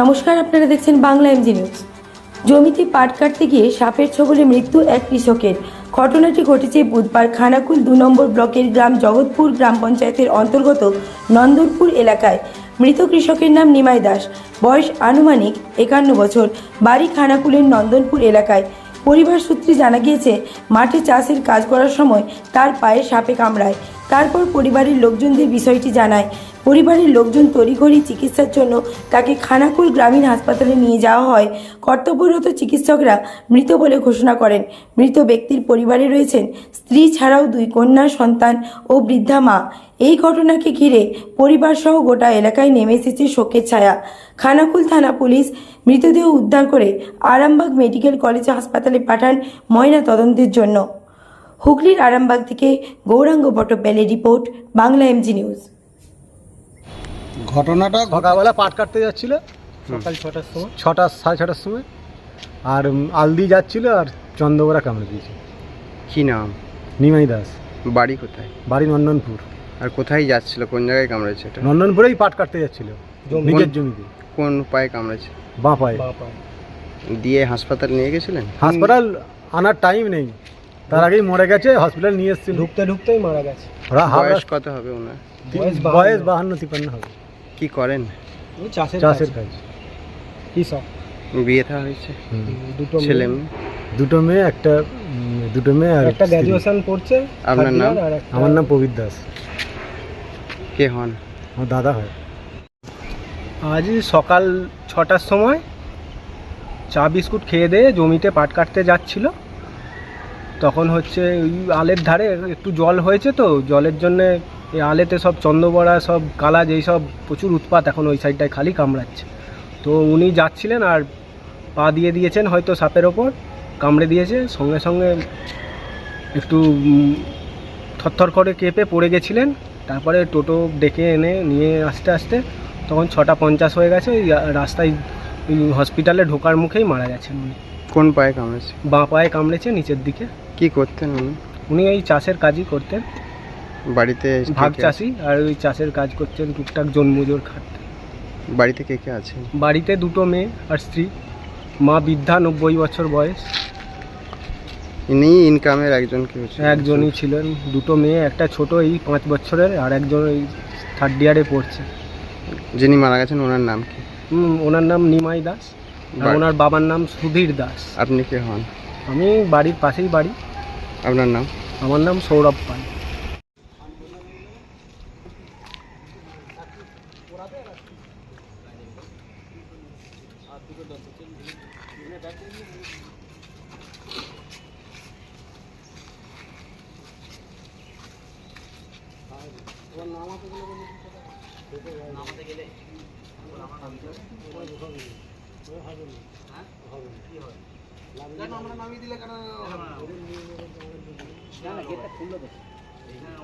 নমস্কার, আপনারা দেখছেন বাংলা এমজি নিউজ জমিতে পাট কাটতে গিয়ে সাপের ছবলে মৃত্যু এক কৃষকের। ঘটনাটি ঘটেছে বুধবার খানাকুল দু নম্বর ব্লকের গ্রাম জগৎপুর গ্রাম পঞ্চায়েতের অন্তর্গত নন্দনপুর এলাকায়। মৃত কৃষকের নাম নিমাই দাস। বয়স আনুমানিক একান্ন বছর। বাড়ি খানাকুলের নন্দনপুর এলাকায়। পরিবার সূত্রে জানা গিয়েছে, মাঠে চাষের কাজ করার সময় তার পায়ে সাপে কামড়ায়। তারপর পরিবারের লোকজনদের বিষয়টি জানায়। পরিবারের লোকজন তড়িঘড়ি চিকিৎসার জন্য তাকে খানাকুল গ্রামীণ হাসপাতালে নিয়ে যাওয়া হয়। কর্তব্যরত চিকিৎসকরা মৃত বলে ঘোষণা করেন। মৃত ব্যক্তির পরিবারে রয়েছেন স্ত্রী ছাড়াও দুই কন্যা, সন্তান ও বৃদ্ধা মা। এই ঘটনাকে ঘিরে পরিবারসহ গোটা এলাকায় নেমে এসেছে শোকের ছায়া। খানাকুল থানা পুলিশ মৃতদেহ উদ্ধার করে আরামবাগ মেডিকেল কলেজ হাসপাতালে পাঠান ময়না তদন্তের জন্য। হুগলির আরামবাগ থেকে গৌরাঙ্গ বটব্যালের রিপোর্ট বাংলা এমজি নিউজ ঘটনাটা সকালবেলা পাট কাটতে যাচ্ছিল। সকাল ছটার সময়। ছটা সাড়ে ছটার সময়। আর আলদি যাচ্ছিল আর চন্দ্রগোড়া কামড়ে দিয়েছে। কি নাম? নিমাই দাস। বাড়ি কোথায়? বাড়ি নন্দনপুর। আর কোথায় যাচ্ছিল? কোন জায়গায় কামড়েছে এটা? নন্দনপুরেই পাট কাটতে যাচ্ছিল। জমি- নিজের জমিতে। কোন পায়ে কামড়েছে? বাঁ পায়ে। দিয়ে হাসপাতাল নিয়ে গেছিলেন? হাসপাতাল আনার টাইম নেই। তার আগেই মরে গেছে হসপিটাল নিয়ে এসেছিল। ঢুকতে ঢুকতেই মারা গেছে। ওরা হাওড়া- বয়স কত হবে ওনার? বয়স বাহান্ন। বয়স বাহান্ন তিপান্ন হবে। কি করেন? ওই চাষের চাষের কাজ। কাজ কি সব? বিয়ে থা হয়েছে? দুটো ছেলে মেয়ে। মেয়ে? দুটো মেয়ে একটা উম, দুটো মেয়ে আর একটা স্ত্রী। গ্র্যাজুয়েশন পড়ছে আপনার third নাম? year, আর একটা- আমার নাম প্রবীর দাস। কে হন? আমার দাদা হয়। আজ সকাল ছটার সময় চা বিস্কুট খেয়ে দিয়ে জমিতে পাট কাটতে যাচ্ছিল। তখন হচ্ছে ওই আলের ধারে একটু জল হয়েছে তো জলের জন্যে এই আলেতে সব চন্দ্রবড়া সব কালাজ সব প্রচুর উৎপাত এখন ওই সাইডটায় খালি কামড়াচ্ছে। তো উনি যাচ্ছিলেন আর পা দিয়ে দিয়েছেন হয়তো সাপের ওপর কামড়ে দিয়েছে সঙ্গে সঙ্গে একটু থরথর করে কেঁপে পড়ে গেছিলেন। তারপরে টোটো ডেকে এনে নিয়ে আসতে আসতে তখন ছটা পঞ্চাশ হয়ে গেছে ওই রাস্তায় হসপিটালে ঢোকার মুখেই মারা গেছেন উনি। কোন পায়ে কামড়েছে? বাঁ পায়ে কামড়েছে নিচের দিকে। কি করতেন উনি? উনি এই চাষের কাজই করতেন। বাড়িতে ভাগ চাষি আর ওই চাষের কাজ করছেন টুকটাক জন্মজোর খাটতেন। বাড়িতে কে কে আছে বাড়িতে দুটো মেয়ে আর স্ত্রী। মা বৃদ্ধা নব্বই বছর বয়স। ইনি ইনকামের একজন কি একজনই ছিলেন। দুটো মেয়ে একটা ছোট এই পাঁচ বছরের আর একজন এই থার্ড ইয়ারে পড়ছে। যিনি মারা গেছেন ওনার নাম কি? ওনার নাম নিমাই দাস। আর ওনার বাবার নাম সুধীর দাস। আপনি কে হন? আমি বাড়ির পাশেই বাড়ি। আপনার নাম? আমার নাম সৌরভ পাল। নামাতে গেলে হবে না হবে না কি হয় কেন আমরা নামিয়ে দিলে কেন না? না গেটটা খুললো তো। হ্যাঁ,